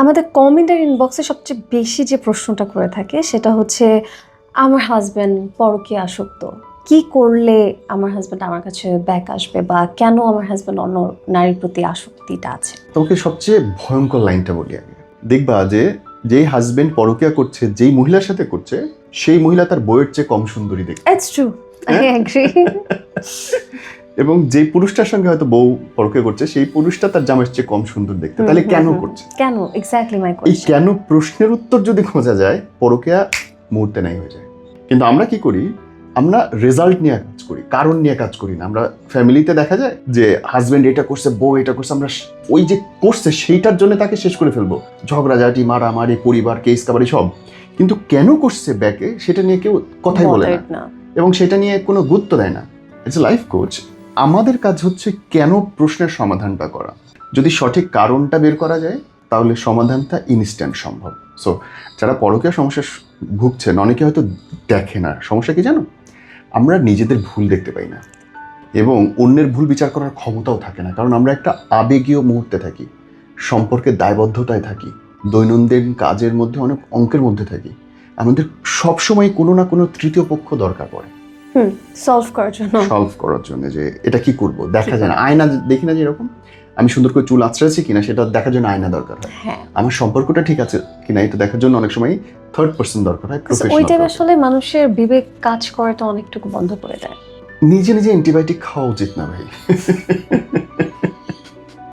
আমাদের কমেন্টের ইনবক্সে সবচেয়ে বেশি যে প্রশ্নটা করে থাকে সেটা হচ্ছে আমার হাজব্যান্ড পরকীয়া আসক্ত। কি করলে আমার হাজব্যান্ড আমার কাছে ব্যাক আসবে বা কেন আমার হাজব্যান্ড অন্য নারীর প্রতি আসক্তিটা আছে? তোমাকে সবচেয়ে ভয়ঙ্কর লাইনটা বলি আগে দেখবা যে যেই হাজবেন্ড পরকিয়া করছে যেই মহিলার সাথে করছে সেই মহিলা তার বইয়ের চেয়ে কম সুন্দরী দেখতে। ইটস ট্রু আই এগ্রি এবং যে পুরুষটার সঙ্গে হয়তো বউ পরকিয়া করছে সেই পুরুষটা তার জামাইয়ের চেয়ে কম সুন্দর দেখতে। তাহলে কেন করছে? কেন? এক্স্যাক্টলি মাই এই কেন প্রশ্নের উত্তর যদি খোঁজা যায় পরকিয়া মুহূর্তে নাই হয়ে যায়। কিন্তু আমরা কি করি? আমরা রেজাল্ট নিয়ে কাজ করি কারণ নিয়ে কাজ করি না। আমরা ফ্যামিলিতে দেখা যায় যে হাজবেন্ড এটা করছে বউ এটা করছে আমরা ওই যে করছে সেইটার জন্য তাকে শেষ করে ফেলব। ঝগড়াঝাটি মারামারি পরিবার কেস কাবারি সব। কিন্তু কেন করছে ব্যাকে সেটা নিয়ে কেউ কথাই বলে না। না। এবং সেটা নিয়ে কোনো গুরুত্ব দেয় না। ইটস লাইফ কোচ আমাদের কাজ হচ্ছে কেন প্রশ্নের সমাধানটা করা। যদি সঠিক কারণটা বের করা যায়, তাহলে সমাধানটা ইনস্ট্যান্ট সম্ভব। সো যারা পরকীয় সমস্যা ভুগছেন, অনেকে হয়তো দেখে না। সমস্যা কি জানো? আমরা নিজেদের ভুল দেখতে পাই না। এবং অন্যের ভুল বিচার করার ক্ষমতাও থাকে না। কারণ আমরা একটা আবেগীয় মুহূর্তে থাকি। সম্পর্কে দায়বদ্ধতায় থাকি। দৈনন্দিন কাজের মধ্যে, অনেক অঙ্কের মধ্যে থাকি। আমাদের সবসময় কোনো না কোনো তৃতীয় পক্ষ দরকার পড়ে। সলভ করার জন্য। সলভ করার জন্য যে এটা কি করব? দেখা যায় না। আয়না দেখি না যে এরকম? আমি সুন্দর করে চুল আঁচড়াচ্ছি কিনা সেটা দেখার জন্য আয়না দরকার হয়। হ্যাঁ। আমার সম্পর্কটা ঠিক আছে কিনা এটা দেখার জন্য অনেক সময় থার্ড পার্সন দরকার হয় ওই টাইম আসলে মানুষের বিবেক কাজ করাটা অনেকটুকু বন্ধ করে দেয়। নিজে নিজে অ্যান্টিবায়োটিক খাওয়া উচিত না ভাই।